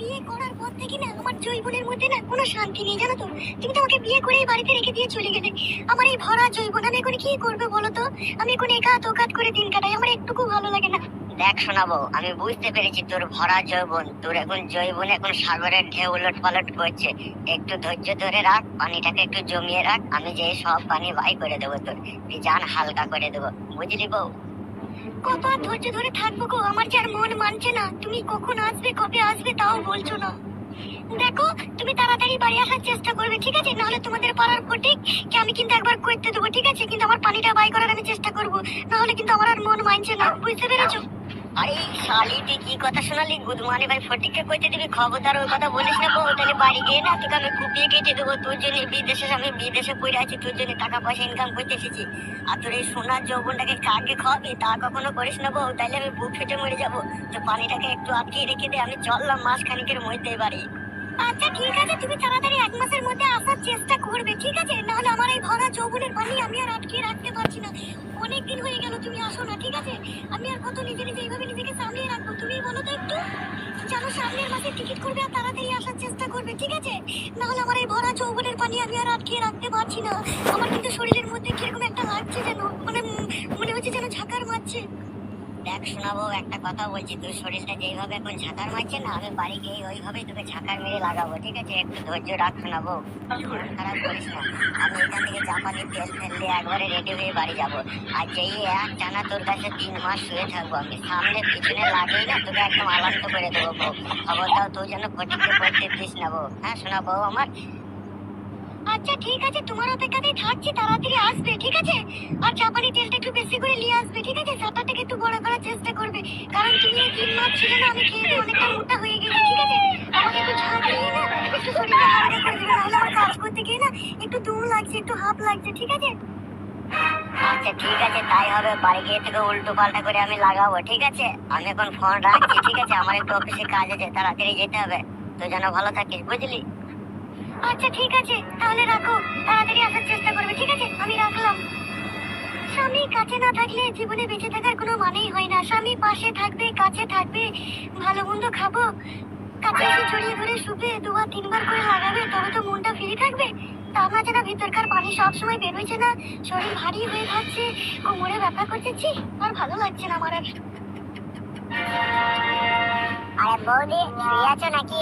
বিয়ে করার পর থেকে না আমার জৈবনের মধ্যে না কোনো শান্তি নেই, জানো তো? তুমি তো আমাকে বিয়ে করে বাড়িতে রেখে দিয়ে চলে গেলে। আমার এই ভরা জৈবন, আমি এখন কি করব বলো তো? আমি এখন করে দিন কাটাই, আমার একটুকু ভালো লাগে না। দেখ শোনাবো, আমি বুঝতে পেরেছি তোর ভরা যৌবন তোর এখন যৌবন এখন সাগরের ঢেউ উলট পালট করছে। একটু ধৈর্য ধরে রাখ, পানিটাকে একটু জমিয়ে রাখ, আমি যে সব পানি বাই করে দেবো তোর। জান হালকা করে দেবো। বুঝলি বউ? কত আর ধৈর্য ধরে থাকব গো? আমার যে আর মন মানছে না। তুমি কখন আসবে, কবে আসবে তাও বলছো না। দেখো, তুমি তাড়াতাড়ি বাড়ি আসার চেষ্টা করবে, ঠিক আছে? নাহলে তোমাদের পাড়ার ফটিক কে আমি কিন্তু একবার করতে দেবো, ঠিক আছে? কিন্তু আমার পানিটা বাই করার আমি চেষ্টা করব। নাহলে কিন্তু আমার আর মন মানছে না। বুঝতে পেরেছ? আরে শালি, তুই কি কথা শোনালি? গুদমানি ভাই ফটিককে কইতে দিবি? খবরদার ওই কথা বলিস না, বউ, তাহলে বাড়ি গিয়ে না তোকে আমি কুপিয়ে কেটে দেবো। তোর জন্য বিদেশে, আমি বিদেশে পড়ে আছি, তোর জন্য টাকা পয়সা ইনকাম করতে এসেছি। আর তোর এই সোনার যৌবনটাকে কাকে খাওয়াবি? তা কখনো করিস না, বউ, তাহলে আমি বুক ফেটে মরে যাব। তো পানিটাকে একটু আটকিয়ে রেখে দে, আমি চললাম মাস খানিকের মধ্যে বাড়ি। আচ্ছা ঠিক আছে, তুমি তাড়াতাড়ি এক মাসের মধ্যে আসার চেষ্টা করবে, ঠিক আছে? নাহলে আমার এই ভরা যৌবনের পানি আমি আর আটকে রাখতে পারছি না। অনেক দিন হয়ে গেল, তুমি আসো না, ঠিক আছে? আমি আর কত নিজে নিজে এইভাবে নিজেকে সামলিয়ে রাখব, তুমি বলো তো একটু? জানো, সামনের মাসে টিকিট করবে আর তাড়াতাড়ি আসার চেষ্টা করবে, ঠিক আছে? নাহলে আমার এই ভরা যৌবনের পানি আমি আর আটকে রাখতে পারছি না। আমার কিন্তু শরীরের মধ্যে কীরকম একটা লাগছে যেন মানে মনে হচ্ছে যেন ঝাঁকার মারছে। দেখ, শোনাবো, একটা কথা বলছি, তোর শরীরটা যেইভাবে এখন ঝাঁকার মারছে না, আমি বাড়ি গিয়ে ওইভাবেই তোকে ঝাঁকার মেরে লাগাবো, ঠিক আছে? একটু ধৈর্য রাখ, শোনাবো। খারাপ করিস না। আমি এখান থেকে জাপানি তেল ফেললে একবারে রেডি হয়ে বাড়ি যাব। আর যেই এক টানা তোর কাছে তিন মাস শুয়ে থাকব আমি, সামনে পিছনে লাগেই না, তোকে একদম আলান্ত করে দেবো খবরটাও তোর জন্য ফটিকে পড়তে দিস না বউ। হ্যাঁ শোনা বউ আমার? আচ্ছা ঠিক আছে, তোমার অপেক্ষাতেই থাকছি, তাড়াতাড়ি আসবে, ঠিক আছে? আর জাপানি তেলটা একটু বেশি করে নিয়ে আসবে, ঠিক আছে? সাঁতারটাকে একটু বড় করার চেষ্টা করবে, কারণ তুমি এই তিন মাস ছিল না, আমি খেয়ে দিয়ে অনেকটা মোটা হয়ে গেছি, ঠিক আছে? আমাকে একটু ঝাঁপ দিয়ে না, একটু শরীরটা হালকা করে দেবে, নাহলে আমার কাজ করতে গিয়ে না একটু দম লাগছে, একটু হাফ লাগছে, ঠিক আছে? আচ্ছা ঠিক আছে, তাই হবে, বাড়ি গিয়ে থেকে উল্টো পাল্টা করে আমি লাগাবো, ঠিক আছে? আমি এখন ফোন রাখছি, ঠিক আছে? আমার একটু অফিসে কাজ আছে, তাড়াতাড়ি যেতে হবে। তো যেন ভালো থাকিস, বুঝলি? আচ্ছা ঠিক আছে। তাহলে রাখো। তাড়াতাড়ি আসার চেষ্টা করবে, ঠিক আছে? আমি রাখলাম। স্বামী কাছে না থাকলে জীবনে বেঁচে থাকার কোনো মানেই হয় না। স্বামী পাশে থাকবে, কাছে থাকবে, ভালো মন্দ খাব। কাছে এসে জড়িয়ে ধরে শুবে, দুবার তিনবার করে লাগাবে, তবে তো মনটা ফ্রি থাকবে। তা না যেন ভিতরকার পানি সবসময় বেরোচ্ছে না, শরীর ভারী হয়ে যাচ্ছে, কোমরে ব্যথা করছে, ছি, আর ভালো লাগছে না আমার আর আরে বৌদি শুয়ে আছো নাকি?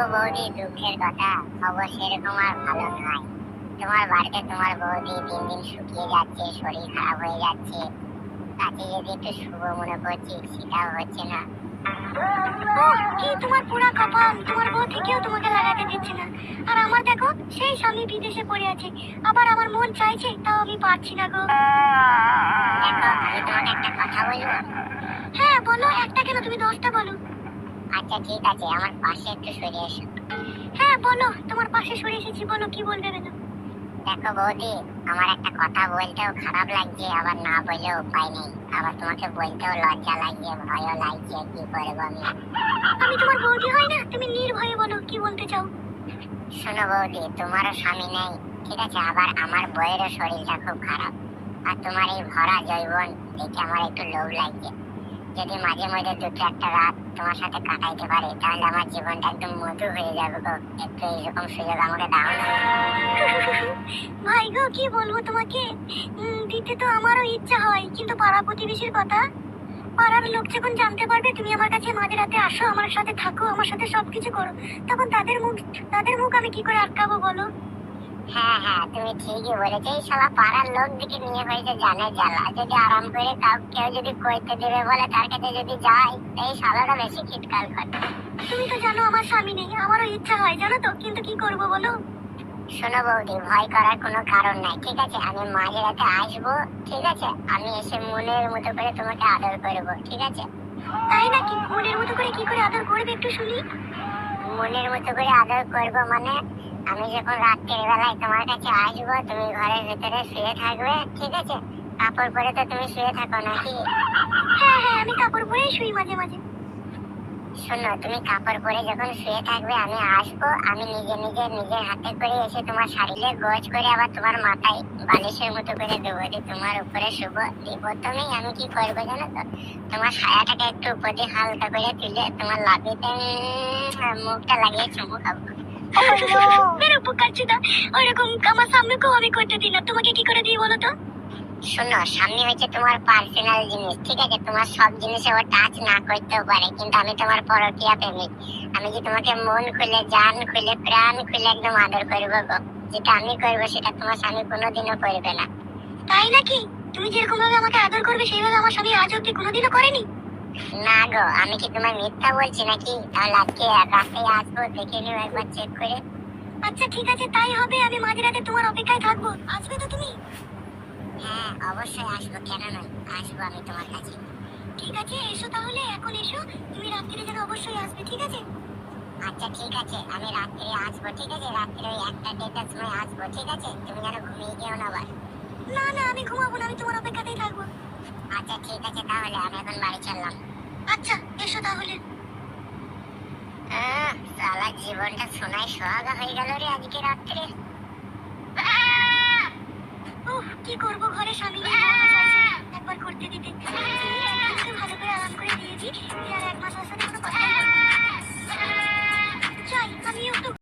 বৌদি তোমার বৌদি বাড়িতে তোমার বৌদি দিন দিন শুকিয়ে যাচ্ছে শরীর খারাপ হয়ে যাচ্ছে তাকে যদি একটু শুভ মনে করছি সেটাও হচ্ছে না তোমার পুরা কপাল, তোমার বউ থেকেও তোমাকে লাগাতে দিচ্ছে না। আর আমার দেখো সেই স্বামী বিদেশে পড়ে আছে। আবার আমার মন চাইছে তাও আমি পারছি না গো। দেখো আমি তোমাকে একটা কথা বলব হ্যাঁ বলো একটা কেন? তুমি দশটা বলো। আচ্ছা ঠিক আছে আমার পাশে একটু সরে এসো। হ্যাঁ বলো তোমার পাশে সরে এসেছি বলো কি বলবে না দেখো বৌদি আমার একটা কথা বলতেও খারাপ লাগছে আবার না বললেও উপায় নেই। আবার তোমাকে বলতেও লজ্জা লাগছে ভয়ও লাগছে কি করব আমি? আমি তোমার বৌদি হয় না তুমি নির্ভয়ে বলো কি বলতে চাও? শোনো বৌদি তোমারও স্বামী নেই ঠিক আছে আবার আমার বইয়েরও শরীরটা খুব খারাপ। আর তোমার এই ভরা জৈবন দেখে আমার একটু লোভ লাগছে। যদি মাঝে মাঝে দুটো একটা রাত তোমার সাথে কাটাইতে পারি তাহলে আমার জীবনটা একদম মধু হয়ে যাবে গো। একটু এইরকম সুযোগ আমাকে দাও না। ভাই গো কি বলব তোমাকে? দিতে তো আমারও ইচ্ছা হয় কিন্তু পাড়া প্রতিবেশীর কথা? পাড়ার লোক যখন জানতে পারবে তুমি আমার কাছে মাঝে রাতে আসো আমার সাথে থাকো আমার সাথে সবকিছু করো তখন তাদের মুখ তাদের মুখ আমি কি করে আটকাবো বলো? হ্যাঁ হ্যাঁ তুমি ঠিকই বলেছ। এই শালা পাড়ার লোক দিকে নিয়ে হয়েছে জানে জ্বালা। যদি আরাম করে কাউ কেউ যদি কইতে দেবে বলে তার কাছে যদি যাই এই শালাটা বেশি খিটকাল করে। তুমি তো জানো আমার স্বামী নেই আমারও ইচ্ছা হয় জানো তো? কিন্তু কি করব বলো? শোনো বৌদি ভয় করার কোনো কারণ নাই ঠিক আছে? আমি মাঝে রাতে আসব ঠিক আছে? আমি এসে মনের মতো করে তোমাকে আদর করব ঠিক আছে? তাই নাকি? মনের মতো করে কি করে আদর করবে একটু শুনি। মনের মতো করে আদর করব মানে আমি যখন রাত্রের বেলায় তোমার কাছে আসব তুমি ঘরের ভেতরে শুয়ে থাকবে ঠিক আছে? কাপড় পরে তো তুমি শুয়ে থাকো নাকি? হ্যাঁ হ্যাঁ আমি কাপড় পরেই শুই মাঝে মাঝে। শোনো, তুমি কাপড় পরে যখন শুয়ে থাকবে, আমি আসব। আমি নিজে নিজে নিজের হাতে করে এসে তোমার শাড়িলে গোজ করে আবার তোমার মাথায় বালিশের মতো করে দেবো দিয়ে তোমার উপরে শুভ দিয়ে প্রথমেই আমি কি করব জানো তো? তোমার ছায়াটাকে একটু উপর হালকা করে তুলে তোমার লাভিতে মুখটা লাগিয়ে চুমু খাব। উপকার চুদা ওরকম আমার সামনে আমি করতে দিই তোমাকে কি করে দিই বলো তো? শোনো সামনে হচ্ছে তোমার পার্সোনাল জিনিস ঠিক আছে? তোমার সব জিনিসে ও টাচ না করতেও পারে কিন্তু আমি তোমার পরকিয়া প্রেমিক। আমি কি তোমাকে মন খুলে জান খুলে প্রাণ খুলে একদম আদর করব গো। যেটা আমি করব সেটা তোমার স্বামী কোনোদিনও করবে না। তাই নাকি? তুমি যেরকম ভাবে আমাকে আদর করবে সেইভাবে আমার স্বামী আজ অব্দি কোনোদিনও করেনি? না গো আমি কি তোমার মিথ্যা বলছি নাকি? তাহলে আজকে রাতে আসব দেখে নিও একবার চেক করে। আচ্ছা ঠিক আছে তাই হবে। আমি মাঝরাতে তোমার অপেক্ষায় থাকব। আসবে তো তুমি? হ্যাঁ অবশ্যই আসব কেন নয় আসব আমি তোমার কাছে। ঠিক আছে এসো তাহলে এখন এসো। তুমি রাত্রিরে যেন অবশ্যই আসবে ঠিক আছে? আচ্ছা ঠিক আছে আমি রাত্রে আসব ঠিক আছে? রাত্রে ওই একটা দেড়টার সময় আসব ঠিক আছে? তুমি যেন ঘুমিয়ে গেও না আবার। না না আমি ঘুমাবো না আমি তোমার অপেক্ষাতেই থাকব। আচ্ছা ঠিক আছে তাহলে আমি এখন বাড়ি চললাম। আচ্ছা এসো তাহলে। সালা জীবনটা সোনায় সোহাগা হয়ে গেল রে আজকে রাত্রে। উফ কি করব? on 爱